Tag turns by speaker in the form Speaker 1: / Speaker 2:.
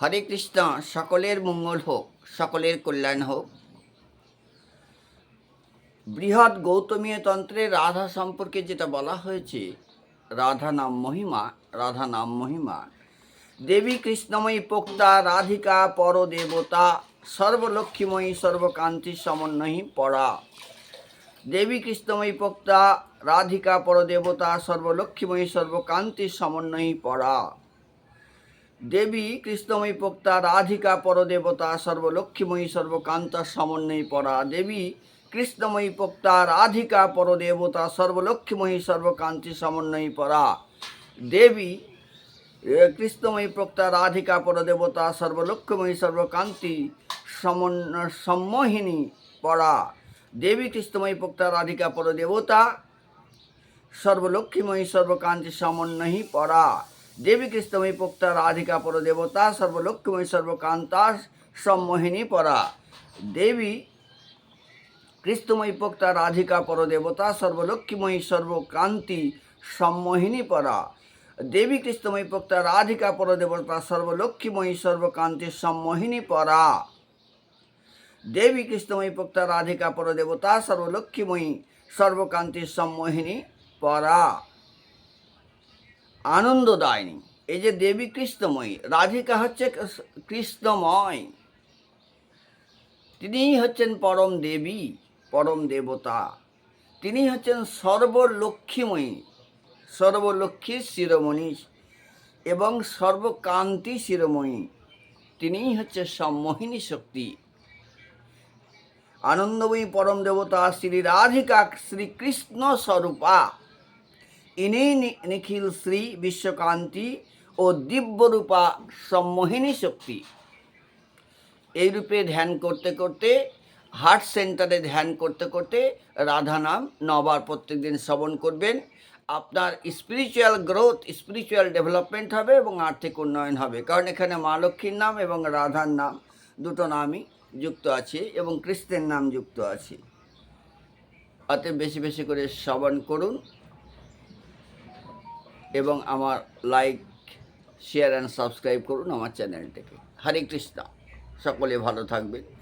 Speaker 1: হরে কৃষ্ণ, সকলের মঙ্গল হোক, সকলের কল্যাণ হোক। বৃহৎ গৌতমীয় তন্ত্রে রাধা সম্পর্কে যেটা বলা হয়েছে, রাধা নাম মহিমা, রাধা নাম মহিমা। দেবী কৃষ্ণময়ী পোক্তা, রাধিকা পরদেবতা, সর্বলক্ষ্মীময়ী সর্বকান্তি সমন্বয়ী পড়া দেবী কৃষ্ণময়ী পোক্তা, রাধিকা পরদেবতা, সর্বলক্ষ্মীময়ী সর্বকান্তি সমন্বয়ী পড়া দেবী কৃষ্ণময়ী পোক্তা রাধিকা পরদেবতা সর্বলক্ষ্মীময়ী সর্বকান্ত সমন্বয়ী পরা দেবী কৃষ্ণময়ী পোক্তা রাধিকা পরদেবতা সর্বলক্ষ্মীময়ী সর্বকান্তি সমন্বয়ী পরা দেবী এ, কৃষ্ণময়ী পোক্তা রাধিকা পরদেবতা সর্বলক্ষ্মীময়ী সর্বকান্তি সমন সম্মোহিনী পরা দেবী কৃষ্ণময়ী পোক্তা রাধিকা পরদেবতা সর্বলক্ষ্মীময়ী সর্বকান্তি সমন্বয়ী পরা দেবী কৃষ্ণময়ী পোক্তা রাধিকা পরদেবতা সর্বলক্ষ্মীময়ী সর্বকান্তা সম্মোহিনী পরা দেবী কৃষ্ণময়ী পোক্তা রাধিকা পরদেবতা সর্বলক্ষ্মীময়ী সর্বকান্তি সম্মোহিনী পরা দেবী কৃষ্ণময়ী পোক্তা রাধিকা পরদেবতা সর্বলক্ষ্মীময়ী সর্বকান্তি সম্মোহিনী পরা দেবী কৃষ্ণময়ী পোক্তা রাধিকা পরদেবতা সর্বলক্ষ্মীময়ী সর্বকান্তি সম্মোহিনী পরা আনন্দদায়িনী। এই যে দেবী কৃষ্ণময়ী, রাধিকা হচ্ছে কৃষ্ণময়। তিনিই হচ্ছেন পরম দেবী, পরম দেবতা। তিনি হচ্ছেন সর্বলক্ষ্মীময়ী, সর্বলক্ষ্মীর শিরোমণি এবং সর্বকান্তি শিরোমণি। তিনিই হচ্ছে সম্মোহিনী শক্তি। আনন্দময়ী পরম দেবতা শ্রী রাধিকা শ্রীকৃষ্ণ স্বরূপা। ইনি নিখিল শ্রী বিশ্বকান্তি ও দিব্যরূপা সম্মোহিনী শক্তি। এই রূপে ধ্যান করতে করতে, হার্ট সেন্টারে ধ্যান করতে করতে রাধা নাম নবার প্রত্যেক দিন শ্রবণ করবেন। আপনার স্পিরিচুয়াল গ্রোথ স্পিরিচুয়াল ডেভেলপমেন্ট হবে এবং আর্থিক উন্নয়ন হবে। কারণ এখানে মা লক্ষ্মীর নাম এবং রাধার নাম দুটো নামই যুক্ত আছে এবং কৃষ্ণের নাম যুক্ত আছে। অতএব বেশি বেশি করে শ্রবণ করুন। এবং আমার লাইক শেয়ার অ্যান্ড সাবস্ক্রাইব করুন আমার চ্যানেলটাকে হরে কৃষ্ণ। সকলে ভালো থাকবেন।